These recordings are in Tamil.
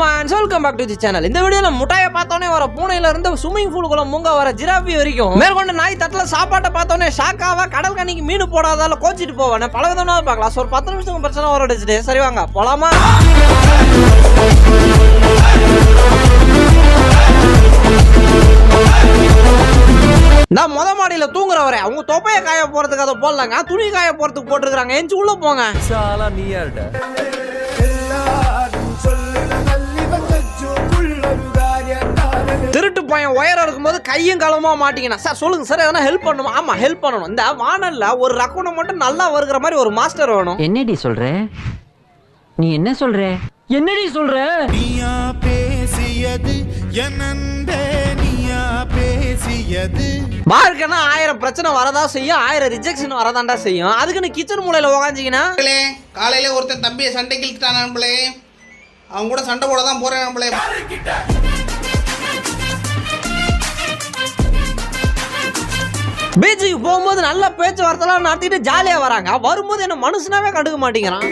Man welcome back to the channel இந்த வீடியோல முட்டாயை பார்த்தோன்னே வர பூனையில இருந்து ஸ்விம்மிங் பூலுக்குள்ள மூங்க வர ஜிராபி வரைக்கும். மேற்கொண்டு நாய் தட்டில் சாப்பாட்டை பார்த்தோன்னே ஷாக்காவா கடல் கண்ணிக்கு மீன் போடாதால கோச்சிட்டு போவானே. பல விதமாக பார்க்கலாம் ஒரு பத்து நிமிஷத்துக்கு பிரச்சனை வர அடிச்சுட்டு சரி வாங்க போலாமா? நான் முத மாடியில தூங்குறவரே அவங்க தொப்பைய காய போறதுக்கு அதை போடலங்க. துணி காய போறதுக்கு போட்டுருக்காங்க எஞ்சி உள்ள போங்க. பையன் உயரம் இருக்கும்போது கையும் களமா மாட்டீங்கன்னா சார் சொல்லுங்க சார் எதனா ஹெல்ப் பண்ணணும்? ஆமா ஹெல்ப் பண்ணணும். இந்த வானல்ல ஒரு ரக்குனை மட்டும் நல்லா வருகிற மாதிரி ஒரு மாஸ்டர் வேணும். என்னடி சொல்ற? நீ என்ன சொல்ற? என்னடி சொல்ற? நீயா பேசியது எனந்த நீயா பேசியது. மார்க்கனா ஆயிரம் பிரச்சனை வரதா செய்யும் ஆயிரம் ரிஜெக்ஷன் வரதாண்டா செய்யும். அதுக்குன்னு கிச்சன் மூலையில உக்காஞ்சிங்கன்னா காலையில ஒருத்தன் தம்பியை இழுத்துட்டான் நண்பளே அவன் கூட சண்டை போட தான் போறேன் நண்பளே பீச்சுக்கு போகும்போது நல்ல பேச்சுவார்த்தைலாம் நடத்திட்டு ஜாலியா வராங்க. வரும்போது என்ன மனுஷனாவே கண்டுக்க மாட்டேங்கிறான்.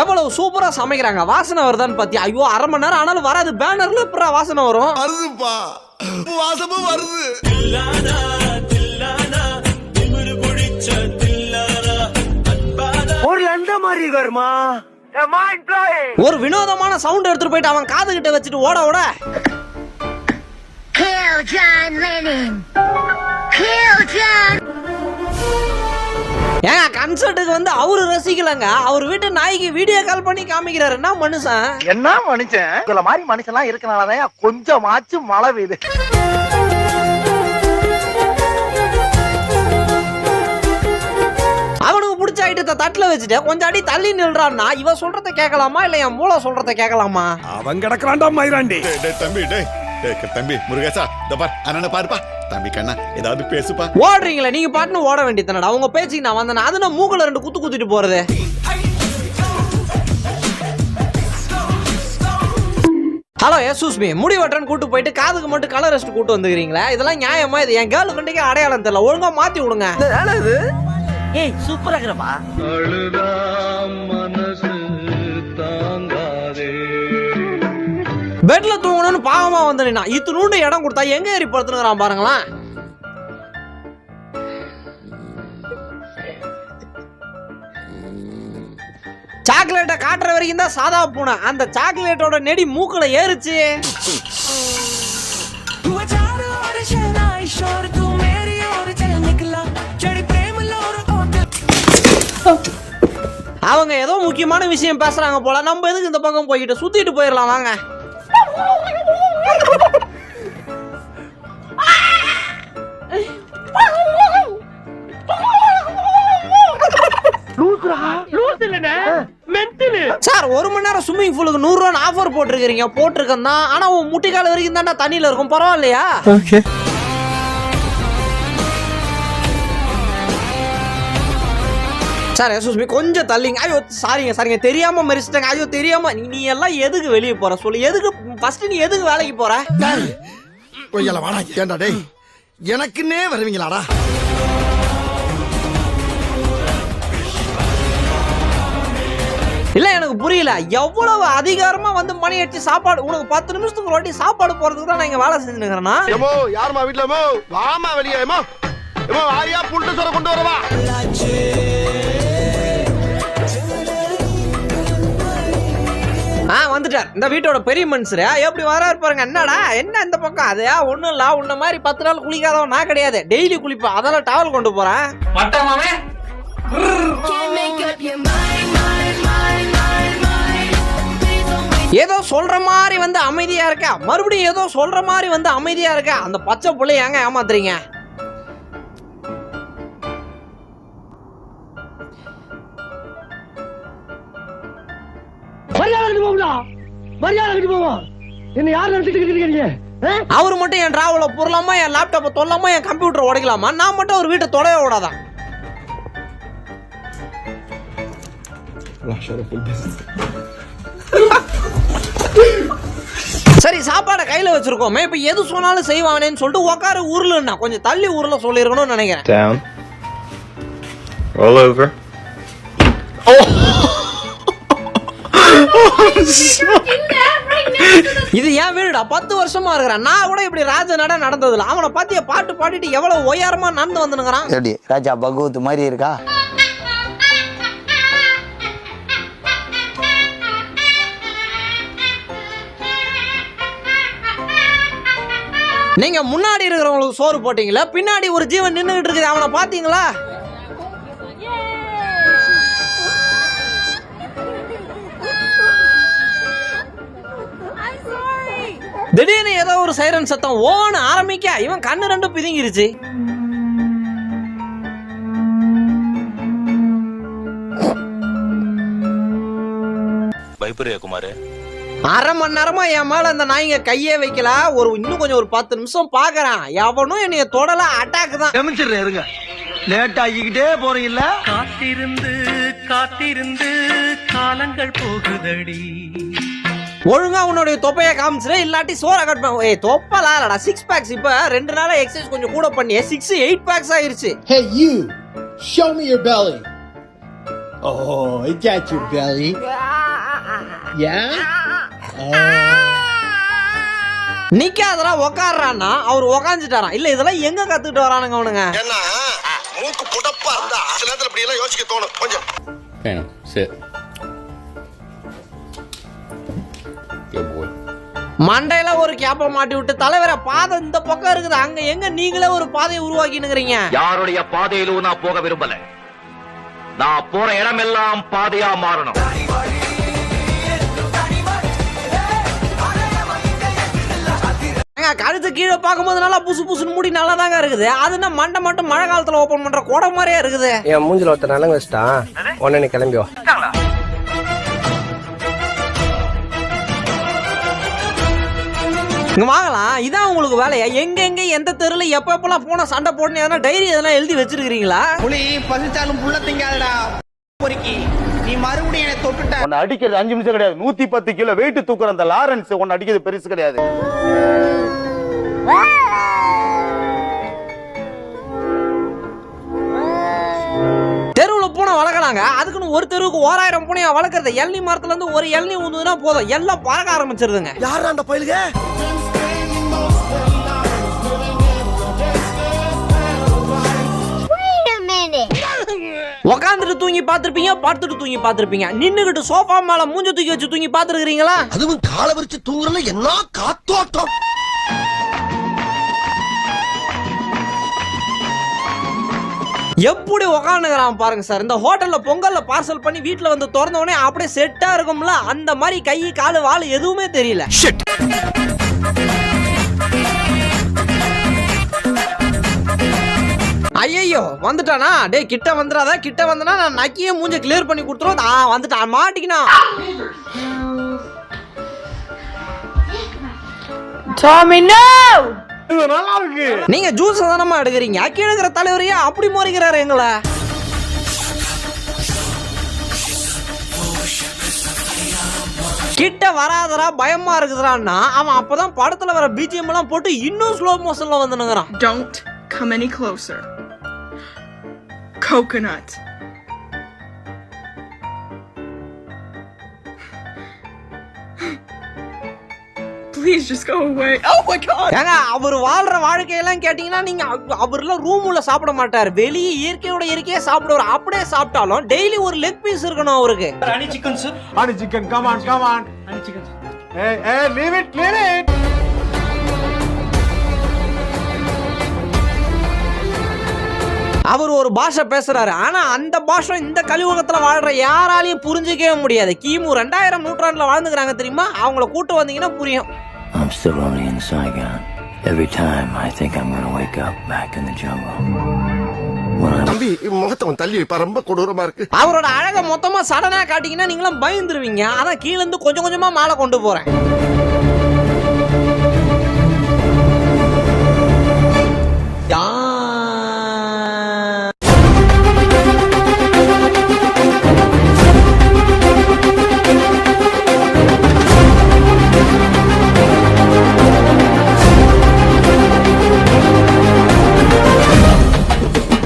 எவ்வளவு சூப்பரா சமைக்கிறாங்க. வாசனை வருதான்னு பாத்தியா ஐயோ அரை மணி நேரம் ஆனாலும் வராது. பேனர்ல எப்படா வாசனை வரும்? வருதுப்பா. வாசமும் வருது. ஒரு வினோதமான சவுண்ட் எடுத்துட்டு போயிட்டு அவன் காது கிட்ட வச்சுட்டு ஓட ஓட! ஏங்க கன்சர்ட்டுக்கு வந்து அவரு ரசிக்கலங்க. அவர் வீட்டு நாய்க்கு வீடியோ கால் பண்ணி காமிக்கிறாரு. என்ன மனுஷன்? என்ன மனுஷன்? உங்கள மாதிரி மனுஷன்லாம் இருக்கனாலதான் கொஞ்சமாச்சும் மழை பெய்யுது. ஐட்டத்தை தட்டுல வச்சுட்டு கொஞ்சம் அடி தள்ளி நில்றான்னா இவன் சொல்றத கேட்கலாமா இல்ல என் மூளை சொல்றத கேட்கலாமா? அவன் கிடக்குறான்டா மயிராண்டி. தம்பி டேய் டேய், தம்பி முருகேசா இந்த பார் அண்ணனை பாருப்பா. தம்பி கண்ணா ஏதாவது பேசுப்பா. ஓடுறீங்களே நீங்க பாட்டுன்னு ஓட வேண்டியதானடா உங்க பேச்சுக்கு நான் வந்தேன் அது நான் மூக்குல ரெண்டு குத்து குத்திட்டு போறது. ஹலோ எசூஸ் மீ முடி வெட்டுறேன்னு கூட்டு போயிட்டு காதுக்கு மட்டும் கலர் ரெஸ்ட் கூட்டு வந்துக்கிறீங்களா? இதெல்லாம் நியாயமா இது? என் கேர்ள் கண்டிக்கே அடையாளம் தெரியல. ஒழுங்கா மாத்தி விடுங்க. ஏய் சூப்பரா இருக்கிறப்பா. பெட்ல தூங்கணும்னு பாவமா வந்து நின்னா இத்தினூண்டு இடம் கொடுத்தா எங்க ஏறி படுத்துனுங்கிறான் பாருங்களேன். சாக்லேட்டை காட்டுற வரைக்கும் தான் சாதா பூனை. அந்த சாக்லேட்டோட நெடி மூக்குல ஏறுச்சு. அவங்க ஏதோ முக்கியமான விஷயம் பேசுறாங்க போல. நம்ம எதுக்கு இந்த பக்கம் போய்கிட்டு சுத்திட்டு போயிடலாம் வாங்க. சார் ஒரு மணி நேரம் ஸ்விம்மிங் பூலுக்கு நூறு ரூபா ஆஃபர் போட்டிருக்கீங்க போட்டிருக்கேன் தான். ஆனா உன் முட்டிக்கால வரைக்கும் தான்டா தண்ணியில இருக்கும். பரவாயில்லையா? சார் மீ கொஞ்சம் தள்ளிங்க. ஐயோ சாரிங்க சாரிங்க. தெரியாம மறிச்சிட்டாங்க. ஐயோ தெரியாம நீ- எல்லாம் எதுக்கு வெளியே போற? சொல்லு. எதுக்கு ஃபர்ஸ்ட் நீ எதுக்கு வேலைக்கு போற? கொய்யால வாடா ஏண்டா டேய்? எனக்குன்னே வருவீங்களாடா? இல்ல எனக்கு புரியல. எவ்வளவு அதிகாரமா வந்து மணி அடிச்சு சாப்பாடு உனக்கு பத்து நிமிஷத்துக்கு ஒரு வாட்டி சாப்பாடு போறதுக்கு தான் நான் இங்க வேலை செஞ்சுருக்கிறேன்னா ஏமோ யாருமா வீட்ல ஏமோ வாமா வெளியே ஏமோ ஏமோ ஆரியா புல்ட்டு சொர கொண்டு வரவா? வந்துட்டார் இந்த வீட்டோட பெரிய மனுஷரு எப்படி வராரு பாருங்க என்னடா என்ன இந்த பக்கம்? அது ஒண்ணும் இல்ல உன்ன மாதிரி பத்து நாள் குளிக்காதவன் நான் கிடையாது. டெய்லி குளிப்பேன் அதெல்லாம் டவல் கொண்டு போறேன். ஏதோ சொல்ற மாதிரி வந்து அமைதியா இருக்க. மறுபடியும் ஏதோ சொல்ற மாதிரி வந்து அமைதியா இருக்க. அந்த பச்சை புள்ளை ஏங்க ஏமாத்துறீங்க? அவர் மட்டும் என் டிராவல பொருளாமா என் லேப்டாப்பை தொல்லாமா என் கம்ப்யூட்டர் உடைக்கலாமா? நான் மட்டும் ஒரு வீட்டை தொலைய விடாதான் சரி சாப்பாடை கையில வச்சிருக்கோமே. இப்ப எது சொன்னாலும் செய்வானேன்னு சொல்லிட்டு உட்காரு உருளுன்னா கொஞ்சம் தள்ளி உருள சொல்லிருக்கணும்னு நினைக்கிறேன். Roll over. இது ஏன் வீடுடா? பத்து வருஷமா இருக்கிறான். நான் கூட இப்படி ராஜ நட நடந்ததில்ல. அவனை பாத்திய பாட்டு பாடிட்டு எவ்வளவு உயரமா நடந்து வந்துனுங்கிறான். எப்படி ராஜா பகவத் மாதிரி இருக்கா? நீங்க முன்னாடி இருக்கிறவங்களுக்கு சோறு போட்டீங்களா பின்னாடி ஒரு ஜீவன் நின்னுகிட்டு இருக்குது. அவனை பாத்தீங்களா திடீர்னு ஏதோ ஒரு சைரன் சத்தம் ஓன்னு ஆரம்பிக்க. இவன் கண்ணு ரெண்டும் பிதுங்கிருச்சு. பயப்படுறியா குமாரு? அரை மணி நேரமா என் மேல அந்த நாய்ங்க கையே வைக்கல. ஒரு இன்னும் கொஞ்சம் ஒரு பத்து நிமிஷம் பாக்குறான். எவனும் என்னைய தொடல அட்டாக் தான். கமிச்சிடுறேன் இருங்க. லேட் ஆகிக்கிட்டே போறீங்கல்ல? காத்திருந்து காத்திருந்து காலங்கள் போகுதடி. ஒழுங்கா உன்னுடைய தொப்பைய காமிச்சிரு இல்லாட்டி சோற கட் பண்ண ஏய் தொப்பலாம் இல்லடா சிக்ஸ் பேக்ஸ் இப்ப ரெண்டு நாளா எக்ஸசைஸ் கொஞ்சம் கூட பண்ணி சிக்ஸ் எயிட் பேக்ஸ் ஆயிருச்சு Hey, you! Show me your belly. Oh, I got your belly. Yeah? நிக்காதடா உக்காடுறான்னா அவர் உக்காந்துட்டாராம் இல்ல இதெல்லாம் எங்க கத்துக்கிட்டு வரானுங்க அவனுங்க ஏன்னா மூக்கு புடப்பா இருந்தா சில நேரத்துல இப்படி எல்லாம் யோசிக்க தோணும் கொஞ்சம் சரி மண்டையில ஒரு கேப்ப மாட்டி விட்டு தலைவரை பாதை இந்த பக்கம் இருக்குது. அங்க எங்க நீங்களே ஒரு பாதையை உருவாக்கினுங்கிறீங்க யாருடைய பாதையிலும் நான் போக விரும்பல. நான் போற இடமெல்லாம் பாதையா மாறணும். கழுத்து கீழே பார்க்கும்போது நல்லா புசு புசுன்னு மூடி நல்லா தாங்க இருக்குது. அது என்ன மண்டை மட்டும் மழை காலத்துல ஓபன் பண்ற குடை மாதிரியே இருக்குது? என் மூஞ்சில ஒருத்தர் நலங்க வச்சிட்டான். உடனே கிளம்பி இங்க வாங்கலாம். இதான் உங்களுக்கு வேலையா? எங்க எங்க எந்த தெருல எப்ப எப்பெல்லாம் போன சண்டை போடணும் எதனா டைரி எதனா எழுதி வச்சிருக்கீங்களா புலி பசிச்சாலும் புள்ள திங்காதடா. பொறுக்கி நீ மறுபடியும் என்னை தொட்டுட்ட. உன்னை அடிக்கிறது அஞ்சு நிமிஷம் கிடையாது. நூத்தி பத்து கிலோ வெயிட் தூக்குற அந்த லாரன்ஸ் உன்னை அடிக்கிறது பெருசு கிடையாது. தெருவுல பூனை வளர்க்கலாங்க அதுக்குன்னு ஒரு தெருவுக்கு ஓராயிரம் பூனையா வளர்க்கறது. எள்ளி மரத்துல இருந்து ஒரு எள்ளி ஊந்துதுன்னா போதும். எல்லாம் பறக்க ஆரம்பிச்சிருதுங்க. யாரா அந்த பயிலுக? உக்காந்துட்டு தூங்கி பார்த்திருப்பீங்க படுத்துட்டு தூங்கி பார்த்திருப்பீங்க. நின்னுகிட்டு சோஃபா மேல மூஞ்ச தூக்கி வச்சு தூங்கி பார்த்திருக்கீங்களா அதுவும் கால விரிச்சு தூங்குறல என்ன காத்தோட்டம்? எப்படி உக்காந்துக்கிறான் பாருங்க சார். இந்த ஹோட்டல்ல பொங்கல்ல பார்சல் பண்ணி வீட்ல வந்து திறந்த உடனே அப்படியே செட்டா இருக்கும்ல அந்த மாதிரி கை காலு வால் எதுவுமே தெரியல. ஐயோ வந்துட்டானா? டேய் கிட்ட வந்துடாத கிட்ட வந்தனா நான் நக்கியே மூஞ்ச கிளியர் பண்ணி கொடுத்துருவோம் ஆ வந்துட்டான் மாட்டிக்கினா. நீங்க ஜூஸ் தானமா எடுக்கிறீங்க? கீழே தலைவரையா அப்படி முறைக்கிறாரு எங்களை. கிட்ட வராதடா பயமா இருக்குதுடான்னா அவன் அப்பதான் படத்துல வர பிஜிஎம் எல்லாம் போட்டு இன்னும் ஸ்லோ மோஷன்ல வந்துனுங்கிறான். Don't come any closer. Coconut. Please just go away. Oh my god! ஏங்க அவர் வாழ்ற வாழ்க்கையெல்லாம் கேட்டீங்கன்னா நீங்க அவ- அவர்லாம் ரூம் உள்ள சாப்பிட மாட்டார். வெளியே இயற்கையோட இயற்கையா சாப்பிடுவார். அப்படியே சாப்பிட்டாலும் டெய்லி ஒரு லெக் பீஸ் இருக்கணும் அவருக்கு. அனி chicken come on come on அனி சிக்கன் ஏய் ஏய் லீவ் இட் லீவ் இட் அவர் ஒரு பாஷை பேசுறாரு. ஆனா அந்த பாஷை இந்த கலியுகத்துல வாழ்ற யாராலையும் புரிஞ்சுக்கவே முடியாது. கிமு ரெண்டாயிரம் நூற்றாண்டுல வாழ்ந்துக்கிறாங்க தெரியுமா? அவங்கள கூட்டு வந்தீங்கன்னா புரியும். I'm still only in Saigon. Every time I think I'm gonna wake up back in the jungle. தம்பி முகத்தை தள்ளி ரொம்ப கொடூரமா இருக்கு. அவரோட அழக மொத்தமா சடனா காட்டிங்கன்னா நீங்களும் பயந்துருவீங்க. அதான் கீழ இருந்து கொஞ்சம் கொஞ்சமா மேல கொண்டு போறேன்.